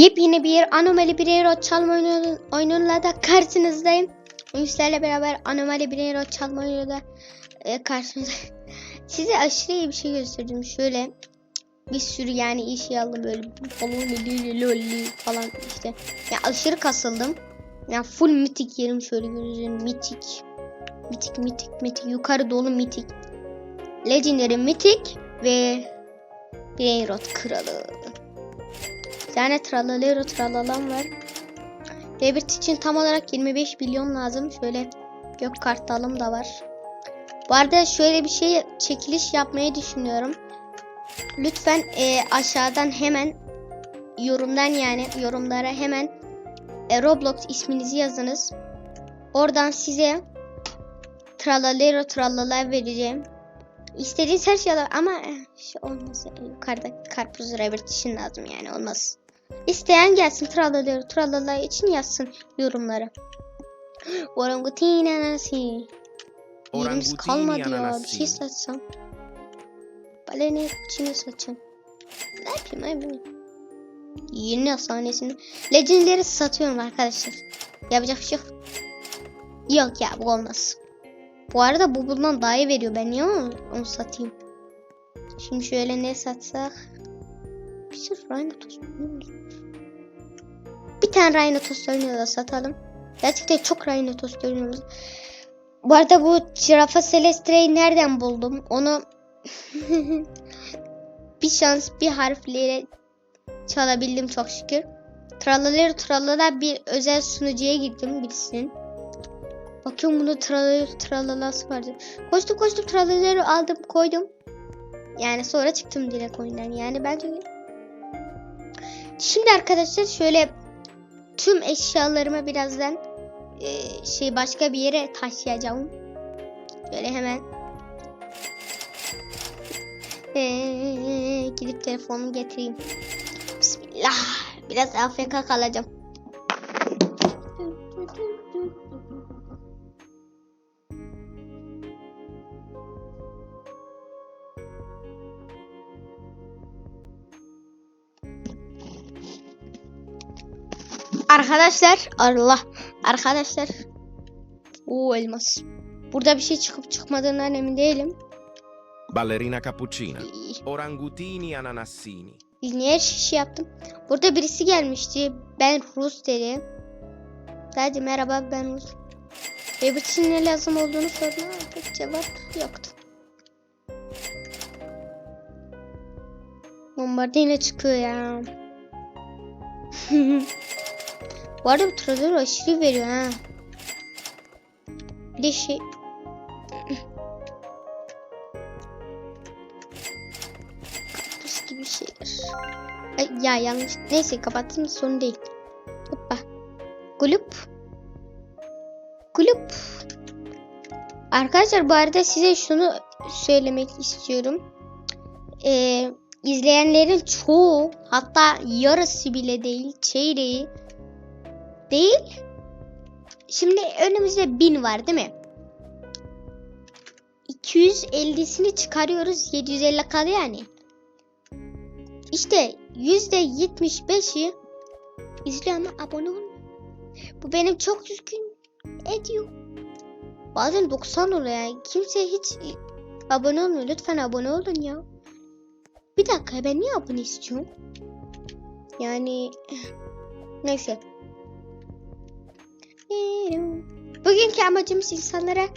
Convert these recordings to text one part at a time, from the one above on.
Yepyeni bir anomali bir hero çalma oyunu, oyunuyla da karşınızdayım. Sizlerle beraber anomali bir hero çalma oyunuyla e, karşınızdayım. Size aşırı iyi bir şey gösterdim. Şöyle bir sürü yani şey aldım böyle falan falan işte. Ya aşırı kasıldım. Ya full mitik yerim şöyle görüyorsunuz mitik. Mitik mitik mitik yukarı dolu mitik. Legendary mitik ve Brainrot kralı. Bir tane tralalero tralalam var. Debit için tam olarak 25 milyon lazım. Şöyle gök kartalım da var. Bu arada şöyle bir şey çekiliş yapmayı düşünüyorum. Lütfen e, aşağıdan hemen yorumdan yani yorumlara hemen e, Roblox isminizi yazınız. Oradan size tralalero tralala vereceğim. İstediğiniz her şey alır ama eh, şey olmaz. Yukarıda karpuz rabbit için lazım yani olmaz. İsteyen gelsin tralaları tralala için yazsın yorumlara. Orangutin ananası. Yerimiz kalmadı ya. Bir şey satsam. Balene içine satacağım. Ne yapayım abi? Yeni hastanesini. Legendleri satıyorum arkadaşlar. Yapacak bir şey yok. Yok ya bu olmaz. Bu arada bu bundan daha iyi veriyor. Ben niye onu, onu satayım? Şimdi şöyle ne satsak? Bir sürü Rhino Bir tane Rhino tost da satalım. Gerçekten çok Rhino tost oynuyoruz. Bu arada bu Jirafa Celestre'yi nereden buldum? Onu bir şans bir harflere çalabildim çok şükür. Tralalero tralala bir özel sunucuya girdim birisinin. Bakıyorum bunu tralalero tralalası vardı. Koştum koştum tralalero aldım koydum. Yani sonra çıktım direkt oyundan. Yani bence Şimdi arkadaşlar şöyle tüm eşyalarımı birazdan e, şey başka bir yere taşıyacağım. Böyle hemen e, gidip telefonumu getireyim. Bismillah. Biraz AFK kalacağım. Arkadaşlar Allah arkadaşlar o elmas. Burada bir şey çıkıp çıkmadığından emin değilim. Ballerina cappuccina. Orangutini ananassini. Biz niye şey yaptım? Burada birisi gelmişti. Ben Rus dedi. Dedi merhaba ben Rus. Ve bu için ne lazım olduğunu sordu. ama cevap yoktu. Bombardı yine çıkıyor ya. bu arada bu trader aşırı veriyor ha. Bir de şey... Kaktüs gibi şeyler. Ay, ya yanlış. Neyse kapattım sorun değil. Hoppa. Gulup. Gulup. Arkadaşlar bu arada size şunu söylemek istiyorum. Ee, izleyenlerin çoğu hatta yarısı bile değil çeyreği değil. Şimdi önümüzde 1000 var değil mi? 250'sini çıkarıyoruz 750 kalıyor yani. İşte %75'i izliyor ama abone olmuyor. Bu benim çok üzgün ediyor. Bazen 90 oluyor yani. Kimse hiç abone olmuyor. Lütfen abone olun ya. Bir dakika ben niye abone istiyorum? Yani neyse. Bugünkü amacımız insanlara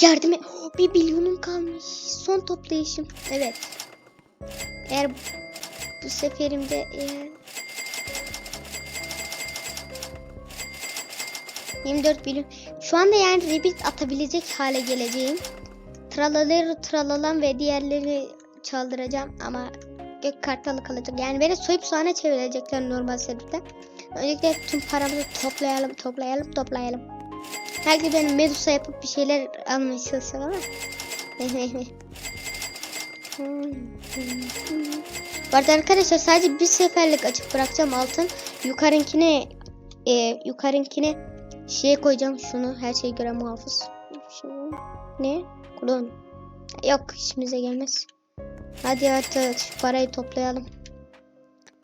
yardım et. Oh, bir milyonum kalmış. Son toplayışım. Evet. Eğer bu seferimde eğer 24 milyon. Şu anda yani rebit atabilecek hale geleceğim. Tralaları tralalan ve diğerlerini çaldıracağım ama gök kartalı kalacak. Yani beni soyup soğana çevirecekler normal serverde. Öncelikle tüm paramızı toplayalım, toplayalım, toplayalım. Belki benim Medusa yapıp bir şeyler almaya çalışacağım ama. Bu arada arkadaşlar sadece bir seferlik açık bırakacağım altın. Yukarınkine e, yukarınkine şeye koyacağım şunu her şeye göre muhafız. Şu, ne? Klon. Yok işimize gelmez. Hadi artık şu parayı toplayalım.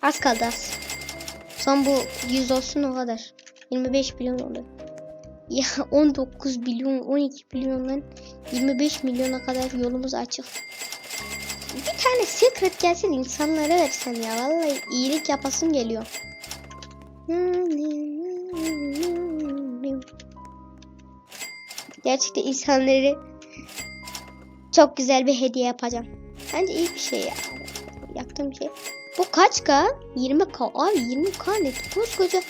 Az kaldı az. Son bu 100 olsun o kadar. 25 milyon oldu. Ya 19 milyon 12 milyondan 25 milyona kadar yolumuz açık. Bir tane secret gelsin insanlara versem ya. Vallahi iyilik yapasım geliyor. Gerçekten insanları çok güzel bir hediye yapacağım. Bence iyi bir şey ya. Yaptığım şey. Bu kaç k? 20k. Abi 20k ne? Koskoca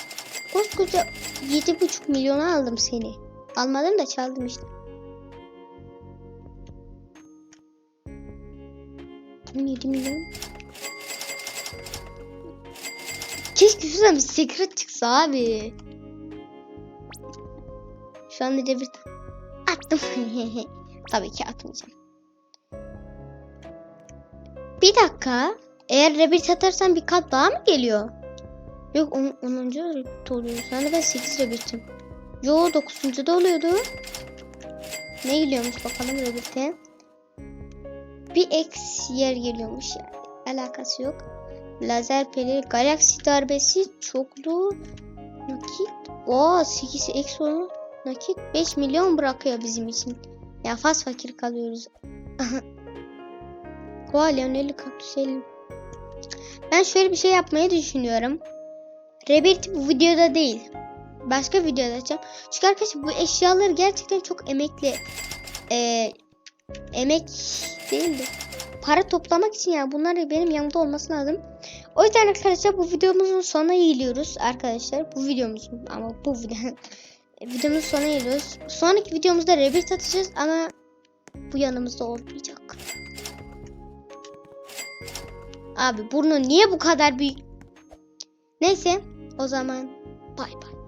koskoca 7,5 milyona aldım seni. Almadım da çaldım işte. 17 milyon. Keşke şuradan bir secret çıksa abi. Şu anda bir attım. Tabii ki atmayacağım. Bir dakika. Eğer rebirth atarsan bir kat daha mı geliyor? Yok 10. rebirth oluyor. Sen de ben 8 rebirth'im. Yo 9. da oluyordu. Ne geliyormuş bakalım rebirth'e. Bir X yer geliyormuş yani. Alakası yok. Lazer peli, galaksi darbesi, çoklu, nakit. Oo 8 X onu. Nakit 5 milyon bırakıyor bizim için. Ya faz fakir kalıyoruz. Oha Leonel'i kaktüselim. Ben şöyle bir şey yapmayı düşünüyorum. Rebirth bu videoda değil. Başka videoda açacağım. Çünkü arkadaşlar bu eşyaları gerçekten çok emekli eee, emek değil de para toplamak için yani bunlar benim yanımda olması lazım. O yüzden arkadaşlar bu videomuzun sonuna geliyoruz arkadaşlar. Bu videomuzun ama bu video videomuzun sonuna geliyoruz. Sonraki videomuzda rebirth atacağız ama bu yanımızda olmayacak. Abi burnu niye bu kadar büyük? Neyse o zaman bay bay.